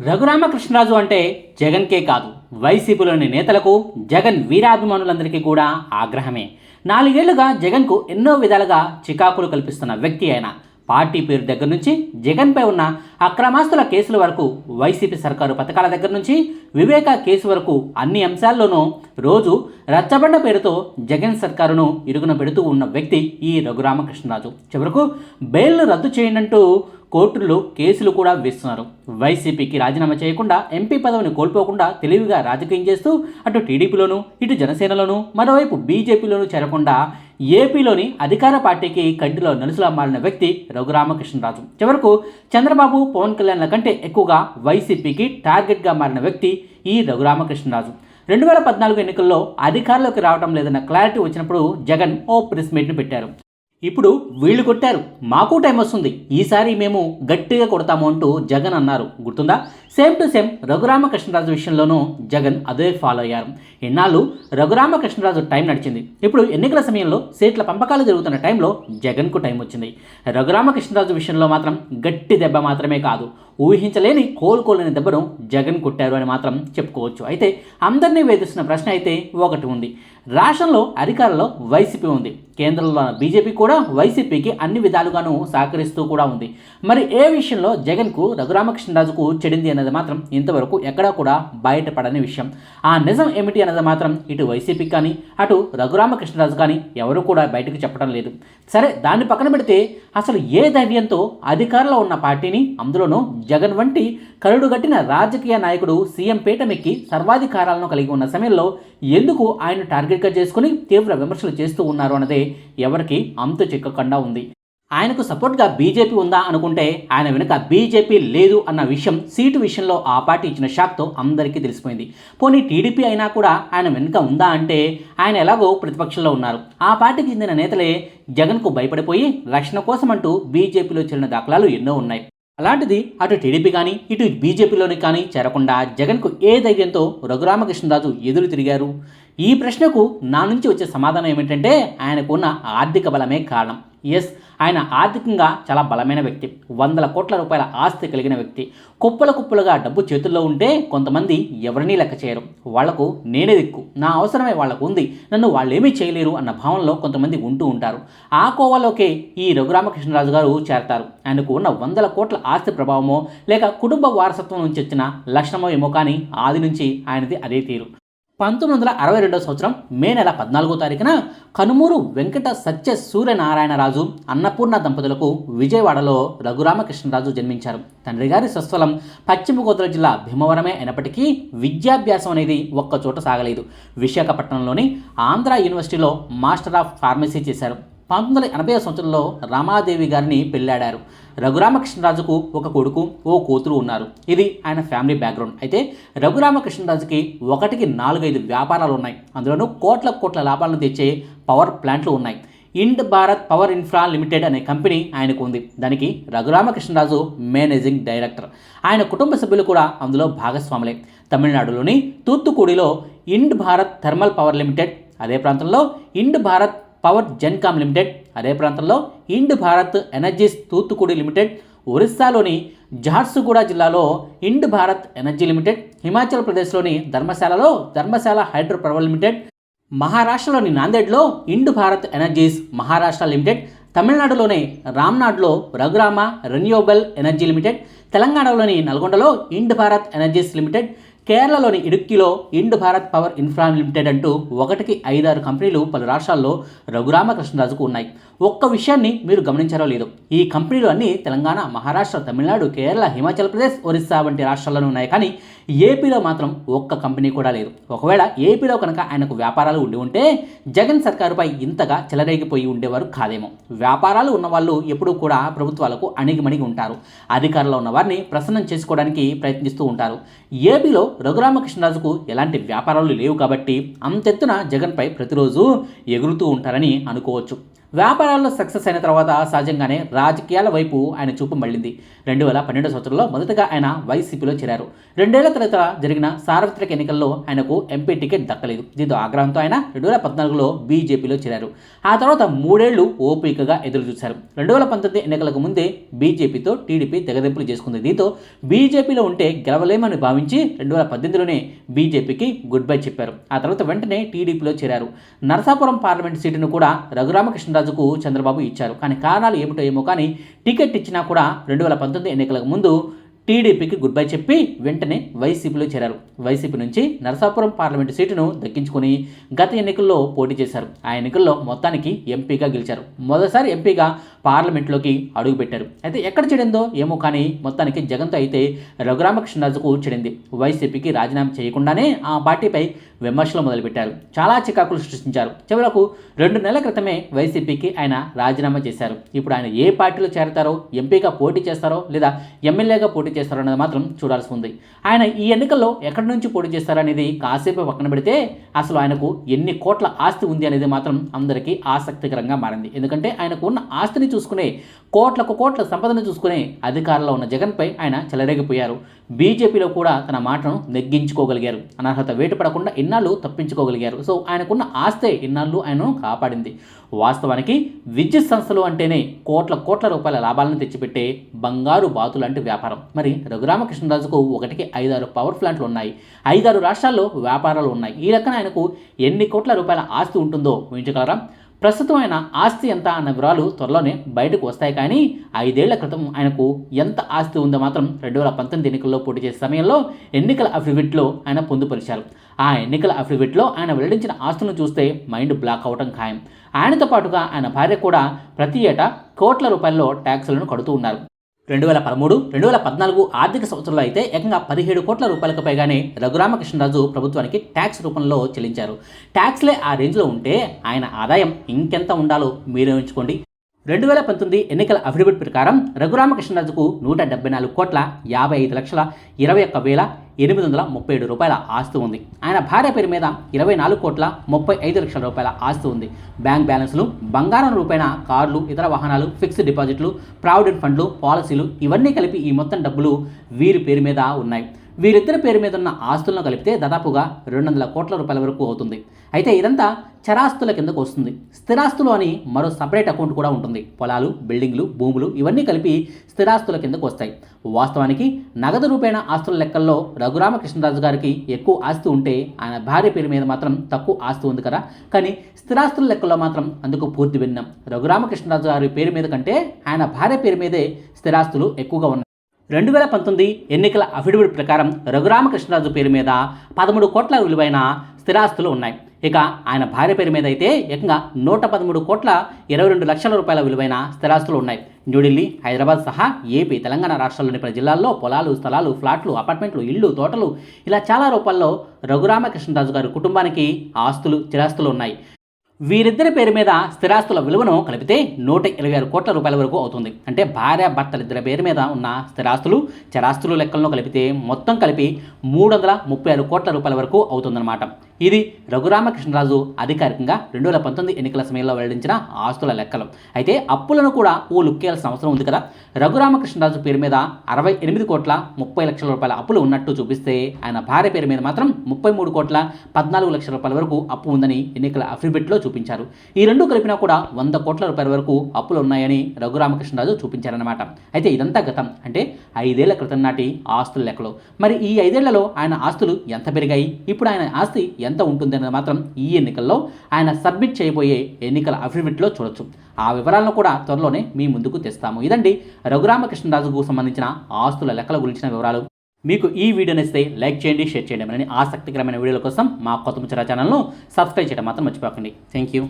రఘురామకృష్ణరాజు అంటే జగన్కే కాదు. వైసీపీలోని నేతలకు జగన్ వీరాభిమానులందరికీ కూడా ఆగ్రహమే. నాలుగేళ్ళుగా జగన్కు ఎన్నో విధాలుగా చికాకులు కల్పిస్తున్న వ్యక్తి ఆయన. పార్టీ పేరు దగ్గర నుంచి జగన్పై ఉన్న అక్రమాస్తుల కేసుల వరకు వైసీపీ సర్కారు పథకాల దగ్గర నుంచి వివేక కేసు వరకు అన్ని అంశాల్లోనూ రోజు రచ్చబండ పేరుతో జగన్ సర్కారును ఇరుగున పెడుతూ ఉన్న వ్యక్తి ఈ రఘురామకృష్ణరాజు. చివరకు బెయిల్ను రద్దు చేయనంటూ కోర్టుల్లో కేసులు కూడా వేస్తున్నారు. వైసీపీకి రాజీనామా చేయకుండా ఎంపీ పదవిని కోల్పోకుండా తెలివిగా రాజకీయం చేస్తూ అటు టీడీపీలోను ఇటు జనసేనలోను మరోవైపు బీజేపీలోను చేరకుండా ఏపీలోని అధికార పార్టీకి కంటిలో నలుసులా మారిన వ్యక్తి రఘురామకృష్ణరాజు. చివరకు చంద్రబాబు పవన్ కళ్యాణ్ల కంటే ఎక్కువగా వైసీపీకి టార్గెట్గా మారిన వ్యక్తి ఈ రఘురామకృష్ణరాజు. రెండు వేల పద్నాలుగు ఎన్నికల్లో అధికారంలోకి రావడం లేదన్న క్లారిటీ వచ్చినప్పుడు జగన్ ఓ ప్రెస్ మీట్ని పెట్టారు. ఇప్పుడు వీళ్ళు కొట్టారు. మాకు టైం వస్తుంది. ఈసారి మేము గట్టిగా కొడతాము అంటూ జగన్ అన్నారు. గుర్తుందా? సేమ్ టు సేమ్ రఘురామకృష్ణరాజు విషయంలోనూ జగన్ అదే ఫాలో అయ్యారు. ఎన్నాళ్ళు రఘురామకృష్ణరాజు టైం నడిచింది. ఇప్పుడు ఎన్నికల సమయంలో సీట్ల పంపకాలు జరుగుతున్న టైంలో జగన్కు టైం వచ్చింది. రఘురామకృష్ణరాజు విషయంలో మాత్రం గట్టి దెబ్బ మాత్రమే కాదు. ఊహించలేని కోలుకోలేని దెబ్బను జగన్ కొట్టారు అని మాత్రం చెప్పుకోవచ్చు. అయితే అందరినీ వేధిస్తున్న ప్రశ్న అయితే ఒకటి ఉంది. రాష్ట్రంలో అధికారంలో వైసీపీ ఉంది. కేంద్రంలో బీజేపీ కూడా వైసీపీకి అన్ని విధాలుగాను సహకరిస్తూ కూడా ఉంది. మరి ఏ విషయంలో జగన్కు రఘురామకృష్ణరాజుకు చెడింది అనేది మాత్రం ఇంతవరకు ఎక్కడా కూడా బయటపడని విషయం. ఆ నిజం ఏమిటి అన్నది మాత్రం ఇటు వైసీపీ కానీ అటు రఘురామకృష్ణరాజు కానీ ఎవరు కూడా బయటకు చెప్పడం లేదు. సరే దాన్ని పక్కన పెడితే అసలు ఏ ధైర్యంతో అధికారంలో ఉన్న పార్టీని అందులోనూ జగన్ వంటి కరుడుగట్టిన రాజకీయ నాయకుడు సీఎం పీటమెక్కి సర్వాధికారాలను కలిగి ఉన్న సమయంలో ఎందుకు ఆయన టార్గెట్గా చేసుకుని తీవ్ర విమర్శలు చేస్తూ ఉన్నారు అన్నదే ఎవరికి అంతు చిక్కకుండా ఉంది. ఆయనకు సపోర్ట్గా బీజేపీ ఉందా అనుకుంటే ఆయన వెనుక బీజేపీ లేదు అన్న విషయం సీటు విషయంలో ఆ పార్టీ ఇచ్చిన షాక్తో అందరికీ తెలిసిపోయింది. పోనీ టీడీపీ అయినా కూడా ఆయన వెనుక ఉందా అంటే ఆయన ఎలాగో ప్రతిపక్షంలో ఉన్నారు. ఆ పార్టీకి చెందిన నేతలే జగన్కు భయపడిపోయి రక్షణ కోసం అంటూ బీజేపీలో చేరిన దాఖలాలు ఎన్నో ఉన్నాయి. అలాంటిది అటు టీడీపీ కానీ ఇటు బీజేపీలోని కానీ చేరకుండా జగన్కు ఏ ధైర్యంతో రఘురామకృష్ణరాజు ఎదురు తిరిగారు? ఈ ప్రశ్నకు నా నుంచి వచ్చే సమాధానం ఏమిటంటే ఆయనకున్న ఆర్థిక బలమే కారణం. ఎస్ ఆయన ఆర్థికంగా చాలా బలమైన వ్యక్తి. వందల కోట్ల రూపాయల ఆస్తి కలిగిన వ్యక్తి. కుప్పల కుప్పలుగా డబ్బు చేతుల్లో ఉంటే కొంతమంది ఎవరినీ లెక్క చేయరు. వాళ్ళకు నేనే దిక్కు. నా అవసరమే వాళ్ళకు ఉంది. నన్ను వాళ్ళేమీ చేయలేరు అన్న భావనలో కొంతమంది ఉంటూ ఉంటారు. ఆ కోవలోకే ఈ రఘురామకృష్ణరాజు గారు చేరతారు. ఆయనకు ఉన్న వందల కోట్ల ఆస్తి ప్రభావమో లేక కుటుంబ వారసత్వం నుంచి వచ్చిన లక్షణమో ఏమో కానీ ఆది నుంచి ఆయనది అదే తీరు. పంతొమ్మిది వందల అరవై రెండవ సంవత్సరం మే నెల పద్నాలుగో తారీఖున కనుమూరు వెంకట సత్య సూర్యనారాయణరాజు అన్నపూర్ణ దంపతులకు విజయవాడలో రఘురామకృష్ణరాజు జన్మించారు. తండ్రి గారి స్వస్థలం పశ్చిమ గోదావరి జిల్లా భీమవరమే అయినప్పటికీ విద్యాభ్యాసం అనేది ఒక్కచోట సాగలేదు. విశాఖపట్నంలోని ఆంధ్ర యూనివర్సిటీలో మాస్టర్ ఆఫ్ ఫార్మసీ చేశారు. పంతొమ్మిది వందల ఎనభై సంవత్సరంలో రామాదేవి గారిని పెళ్ళాడారు రఘురామకృష్ణరాజుకు ఒక కొడుకు ఓ కూతురు ఉన్నారు. ఇది ఆయన ఫ్యామిలీ బ్యాక్గ్రౌండ్. అయితే రఘురామకృష్ణరాజుకి ఒకటికి నాలుగైదు వ్యాపారాలు ఉన్నాయి. అందులోనూ కోట్ల కోట్ల లాభాలను తెచ్చే పవర్ ప్లాంట్లు ఉన్నాయి. Ind Bharat power infra limited అనే కంపెనీ ఆయనకు ఉంది. దానికి రఘురామకృష్ణరాజు మేనేజింగ్ డైరెక్టర్. ఆయన కుటుంబ సభ్యులు కూడా అందులో భాగస్వాములే. తమిళనాడులోని తూత్తుకుడిలో Ind Bharat thermal power limited అదే ప్రాంతంలో Ind Bharat power Gencom limited. అదే ప్రాంతంలో Ind Bharat energies Thoothukudi limited. ఒరిస్సాలోని Jharsuguda జిల్లాలో Ind Bharat energy limited. Himachal ప్రదేశ్లోని ధర్మశాలలో ధర్మశాల హైడ్రో పవర్ లిమిటెడ్. మహారాష్ట్రలోని నాందేడ్లో Ind Bharat energies Maharashtra limited. తమిళనాడులోని రామ్నాడ్లో రఘురామ రెన్యూవబుల్ ఎనర్జీ లిమిటెడ్. తెలంగాణలోని నల్గొండలో ఇండ్ భారత్ ఎనర్జీస్ లిమిటెడ్. కేరళలోని ఇడుక్కిలో Ind Bharat power infra limited అంటూ ఒకటికి ఐదారు కంపెనీలు పలు రాష్ట్రాల్లో రఘురామకృష్ణరాజుకు ఉన్నాయి. ఒక్క విషయాన్ని మీరు గమనించారో లేదో. ఈ కంపెనీలు అన్నీ తెలంగాణ మహారాష్ట్ర తమిళనాడు కేరళ హిమాచల్ ప్రదేశ్ ఒరిస్సా వంటి రాష్ట్రాల్లోనూ ఉన్నాయి. కానీ ఏపీలో మాత్రం ఒక్క కంపెనీ కూడా లేదు. ఒకవేళ ఏపీలో కనుక ఆయనకు వ్యాపారాలు ఉండి ఉంటే జగన్ సర్కారుపై ఇంతగా చెలరేగిపోయి ఉండేవారు కాదేమో. వ్యాపారాలు ఉన్నవాళ్ళు ఎప్పుడూ కూడా ప్రభుత్వాలకు అణిగిమణిగి ఉంటారు. అధికారంలో ఉన్న వారిని ప్రసన్నం చేసుకోవడానికి ప్రయత్నిస్తూ ఉంటారు. ఏపీలో రఘురామకృష్ణరాజుకు ఎలాంటి వ్యాపారాలు లేవు కాబట్టి అంతెత్తున జగన్పై ప్రతిరోజు ఎగురుతూ ఉంటారని అనుకోవచ్చు. వ్యాపారాల్లో సక్సెస్ అయిన తర్వాత సహజంగానే రాజకీయాల వైపు ఆయన చూపు మళ్ళింది. రెండు వేల పన్నెండు సంవత్సరంలో మొదటగా ఆయన వైసీపీలో చేరారు. రెండేళ్ళ తర్వాత జరిగిన సార్వత్రిక ఎన్నికల్లో ఆయనకు ఎంపీ టికెట్ దక్కలేదు. దీంతో ఆగ్రహంతో ఆయన రెండు వేల పద్నాలుగులో బీజేపీలో చేరారు. ఆ తర్వాత మూడేళ్ళు ఓపికగా ఎదురు చూశారు. రెండు వేల పంతొమ్మిది ఎన్నికలకు ముందే బీజేపీతో టీడీపీ తెగదెంపులు చేసుకుంది. దీంతో బీజేపీలో ఉంటే గెలవలేమని భావించి రెండు వేల పద్దెనిమిదిలోనే బీజేపీకి గుడ్ బై చెప్పారు. ఆ తర్వాత వెంటనే టీడీపీలో చేరారు. నరసాపురం పార్లమెంట్ సీటును కూడా రఘురామకృష్ణ రాజుకు చంద్రబాబు ఇచ్చారు. కానీ కారణాలు ఏమిటో ఏమో కానీ టికెట్ ఇచ్చినా కూడా రెండు వేల పంతొమ్మిది ఎన్నికలకు ముందు టీడీపీకి గుడ్ బై చెప్పి వెంటనే వైసీపీలో చేరారు. వైసీపీ నుంచి నరసాపురం పార్లమెంటు సీటును దక్కించుకుని గత ఎన్నికల్లో పోటీ చేశారు. ఆ ఎన్నికల్లో మొత్తానికి ఎంపీగా గెలిచారు. మొదటిసారి ఎంపీగా పార్లమెంట్లోకి అడుగుపెట్టారు అయితే ఎక్కడ చెడిందో ఏమో కానీ మొత్తానికి జగన్తో అయితే రఘురామకృష్ణరాజుకు చెడింది వైసీపీకి రాజీనామా చేయకుండానే ఆ పార్టీపై విమర్శలు మొదలుపెట్టారు. చాలా చికాకులు సృష్టించారు. చివరకు రెండు నెలల క్రితమే వైసీపీకి ఆయన రాజీనామా చేశారు. ఇప్పుడు ఆయన ఏ పార్టీలో చేరతారో ఎంపీగా పోటీ చేస్తారో లేదా ఎమ్మెల్యేగా పోటీ చేస్తారో అనేది మాత్రం చూడాల్సి ఉంది. ఆయన ఈ ఎన్నికల్లో ఎక్కడి నుంచి పోటీ చేస్తారో అనేది కాసేపు పక్కన పెడితే అసలు ఆయనకు ఎన్ని కోట్ల ఆస్తి ఉంది అనేది మాత్రం అందరికీ ఆసక్తికరంగా మారింది. ఎందుకంటే ఆయనకు ఉన్న ఆస్తిని చూసుకునే కోట్లకు కోట్ల సంపదను చూసుకునే అధికారంలో ఉన్న జగన్పై ఆయన చెలరేగిపోయారు. బీజేపీలో కూడా తన మాటను నెగ్గించుకోగలిగారు. అనర్హత వేటు పడకుండా ఇన్నాళ్ళు తప్పించుకోగలిగారు. సో ఆయనకున్న ఆస్తే ఇన్నాళ్ళు ఆయనను కాపాడింది. వాస్తవానికి విద్యుత్ సంస్థలు అంటేనే కోట్ల కోట్ల రూపాయల లాభాలను తెచ్చిపెట్టే బంగారు బాతు లాంటి వ్యాపారం. మరి రఘురామకృష్ణరాజుకు ఒకటికి ఐదారు పవర్ ప్లాంట్లు ఉన్నాయి. ఐదారు రాష్ట్రాల్లో వ్యాపారాలు ఉన్నాయి. ఈ లెక్కన ఆయనకు ఎన్ని కోట్ల రూపాయల ఆస్తి ఉంటుందో ఊహించగలరా? ప్రస్తుతం ఆయన ఆస్తి ఎంత అన్న వివరాలు త్వరలోనే బయటకు వస్తాయి. కానీ ఐదేళ్ళ క్రితం ఆయనకు ఎంత ఆస్తి ఉందో మాత్రం రెండు వేల పంతొమ్మిది ఎన్నికల్లో పోటీ చేసే సమయంలో ఎన్నికల అఫిడవిట్లో ఆయన పొందుపరిచారు. ఆ ఎన్నికల అఫిడవిట్లో ఆయన వెల్లడించిన ఆస్తులను చూస్తే మైండ్ బ్లాక్ అవటం ఖాయం. ఆయనతో పాటుగా ఆయన భార్య కూడా ప్రతి ఏటా కోట్ల రూపాయల్లో ట్యాక్సులను కడుతూ ఉన్నారు. రెండు వేల పదమూడు రెండు వేల పద్నాలుగు ఆర్థిక సంవత్సరంలో అయితే ఏకంగా పదిహేడు కోట్ల రూపాయలకు పైగానే రఘురామకృష్ణరాజు ప్రభుత్వానికి ట్యాక్స్ రూపంలో చెల్లించారు. ట్యాక్స్లే ఆ రేంజ్లో ఉంటే ఆయన ఆదాయం ఇంకెంత ఉండాలో మీరే ఉంచుకోండి రెండు వేల పంతొమ్మిది ఎన్నికల అఫిడవిట్ ప్రకారం రఘురామకృష్ణరాజుకు నూట డెబ్బై నాలుగు కోట్ల యాభై ఐదు లక్షల ఇరవై ఒక్క వేల ఎనిమిది వందల ముప్పై ఏడు రూపాయల ఆస్తి ఉంది. ఆయన భార్య పేరు మీద ఇరవై నాలుగు కోట్ల ముప్పై ఐదు లక్షల రూపాయల ఆస్తి ఉంది. బ్యాంక్ బ్యాలెన్స్లు బంగారం రూపాయన కార్లు ఇతర వాహనాలు ఫిక్స్డ్ డిపాజిట్లు ప్రావిడెంట్ ఫండ్లు పాలసీలు ఇవన్నీ కలిపి ఈ మొత్తం డబ్బులు వీరి పేరు మీద ఉన్నాయి. వీరిద్దరి పేరు మీద ఉన్న ఆస్తులను కలిపితే దాదాపుగా రెండు వందల కోట్ల రూపాయల వరకు అవుతుంది. అయితే ఇదంతా చరాస్తుల కిందకు వస్తుంది. స్థిరాస్తులు అని మరో సపరేట్ అకౌంట్ కూడా ఉంటుంది. పొలాలు బిల్డింగ్లు భూములు ఇవన్నీ కలిపి స్థిరాస్తుల కిందకు వస్తాయి. వాస్తవానికి నగదు రూపేణ ఆస్తుల లెక్కల్లో రఘురామకృష్ణరాజు గారికి ఎక్కువ ఆస్తి ఉంటే ఆయన భార్య పేరు మీద మాత్రం తక్కువ ఆస్తి ఉంది కదా. కానీ స్థిరాస్తుల లెక్కల్లో మాత్రం అందుకు పూర్తి భిన్నం. రఘురామకృష్ణరాజు గారి పేరు మీద కంటే ఆయన భార్య పేరు మీదే స్థిరాస్తులు ఎక్కువగా ఉన్నాయి. రెండు వేల పంతొమ్మిది ఎన్నికల అఫిడవిట్ ప్రకారం రఘురామకృష్ణరాజు పేరు మీద పదమూడు కోట్ల విలువైన స్థిరాస్తులు ఉన్నాయి. ఇక ఆయన భార్య పేరు మీద అయితే ఏకంగా నూట పదమూడు కోట్ల ఇరవై రెండు లక్షల రూపాయల విలువైన స్థిరాస్తులు ఉన్నాయి. న్యూఢిల్లీ హైదరాబాద్ సహా ఏపీ తెలంగాణ రాష్ట్రాల్లోని పలు జిల్లాల్లో పొలాలు స్థలాలు ఫ్లాట్లు అపార్ట్మెంట్లు ఇళ్ళు తోటలు ఇలా చాలా రూపాల్లో రఘురామకృష్ణరాజు గారి కుటుంబానికి ఆస్తులు చిరాస్తులు ఉన్నాయి. వీరిద్దరి పేరు మీద స్థిరాస్తుల విలువను కలిపితే నూట ఇరవై ఆరు కోట్ల రూపాయల వరకు అవుతుంది. అంటే భార్య భర్తలిద్దరి పేరు మీద ఉన్న స్థిరాస్తులు చరాస్తులు లెక్కలను కలిపితే మొత్తం కలిపి మూడు వందల ముప్పై ఆరు కోట్ల రూపాయల వరకు అవుతుందన్నమాట. ఇది రఘురామకృష్ణరాజు అధికారికంగా రెండు వేల పంతొమ్మిది ఎన్నికల సమయంలో వెల్లడించిన ఆస్తుల లెక్కలు. అయితే అప్పులను కూడా ఓ లుక్కేయాల్సిన అవసరం ఉంది కదా. రఘురామకృష్ణరాజు పేరు మీద అరవై ఎనిమిది కోట్ల ముప్పై లక్షల రూపాయల అప్పులు ఉన్నట్టు చూపిస్తే ఆయన భార్య పేరు మీద మాత్రం ముప్పై మూడు కోట్ల పద్నాలుగు లక్షల రూపాయల వరకు అప్పు ఉందని ఎన్నికల అఫిడవిట్లో చూపించారు. ఈ రెండు కలిపినా కూడా వంద కోట్ల రూపాయల వరకు అప్పులు ఉన్నాయని రఘురామకృష్ణరాజు చూపించారన్నమాట. అయితే ఇదంతా గతం. అంటే ఐదేళ్ళ క్రితం నాటి ఆస్తుల లెక్కలు. మరి ఈ ఐదేళ్ళలో ఆయన ఆస్తులు ఎంత పెరిగాయి? ఇప్పుడు ఆయన ఆస్తి ఎంత ఉంటుందనేది మాత్రం ఈ ఎన్నికల్లో ఆయన సబ్మిట్ చేయబోయే ఎన్నికల అఫిడవిట్లో చూడొచ్చు. ఆ వివరాలను కూడా త్వరలోనే మీ ముందుకు తెస్తాము. ఇదండి రఘురామకృష్ణరాజుకు సంబంధించిన ఆస్తుల లెక్కల గురించిన వివరాలు. మీకు ఈ వీడియో నచ్చితే లైక్ చేయండి షేర్ చేయండి. మరిన్ని ఆసక్తికరమైన వీడియోల కోసం మా కొత్త ముచ్చరా ఛానల్ను సబ్స్క్రైబ్ చేయడం మాత్రం మర్చిపోకండి. Thank you